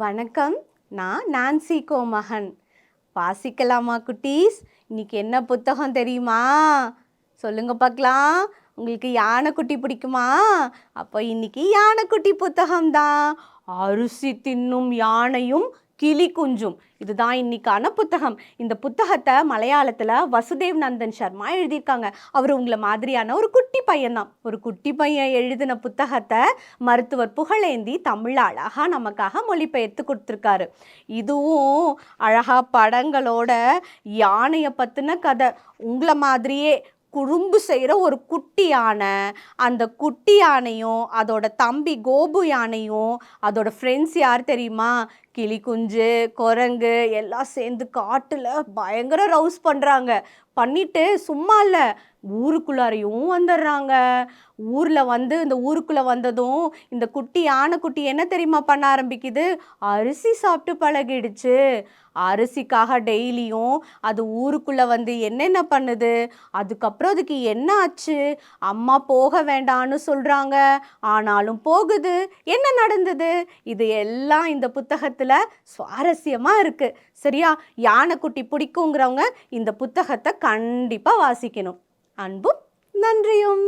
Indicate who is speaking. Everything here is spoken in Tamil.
Speaker 1: வணக்கம். நான் நான்சி கோமகன். வாசிக்கலாமா குட்டீஸ்? இன்னைக்கு என்ன புத்தகம் தெரியுமா? சொல்லுங்க பார்க்கலாம். உங்களுக்கு யானைக்குட்டி பிடிக்குமா? அப்போ இன்னைக்கு யானைக்குட்டி புத்தகம் தான் அரிசி தின்னும் யானையும் கிளி குஞ்சும். இதுதான் இன்னைக்கான புத்தகம். இந்த புத்தகத்தை மலையாளத்தில் வசுதேவ் நந்தன் சர்மா எழுதியிருக்காங்க. அவர் உங்களை மாதிரியான ஒரு குட்டி பையன்தான். ஒரு குட்டி பையன் எழுதின புத்தகத்தை மருத்துவர் புகழேந்தி தமிழ் அழகாக நமக்காக மொழிபெயர்த்து கொடுத்துருக்காரு. இதுவும் அழகாக படங்களோட யானையை பற்றின கதை. உங்களை மாதிரியே குறும்பு செய்கிற ஒரு குட்டி யானை அந்த குட்டி யானையும் அதோட தம்பி கோபு யானையும் அதோட ஃப்ரெண்ட்ஸ் யார் தெரியுமா? கிளி குஞ்சு குரங்கு எல்லாம் சேர்ந்து காட்டில் பயங்கர ரவுஸ் பண்ணுறாங்க பண்ணிட்டு சும்மா இல்லை ஊருக்குள்ளாரையும் வந்துடுறாங்க. ஊரில் வந்து இந்த ஊருக்குள்ளே வந்ததும் இந்த குட்டி யானைக்குட்டி என்ன தெரியுமா பண்ண ஆரம்பிக்குது? அரிசி சாப்பிட்டு பழகிடுச்சு. அரிசிக்காக டெய்லியும் அது ஊருக்குள்ளே வந்து என்னென்ன பண்ணுது? அதுக்கப்புறம் அதுக்கு என்ன ஆச்சு? அம்மா போக வேண்டான்னு சொல்கிறாங்க ஆனாலும் போகுது. என்ன நடந்தது? இது எல்லாம் இந்த புத்தகத்தில் சுவாரஸ்யமாக இருக்குது சரியா? யானைக்குட்டி பிடிக்குங்கிறவங்க இந்த புத்தகத்தை கண்டிப்பாக வாசிக்கணும். அன்பும் நன்றியும்.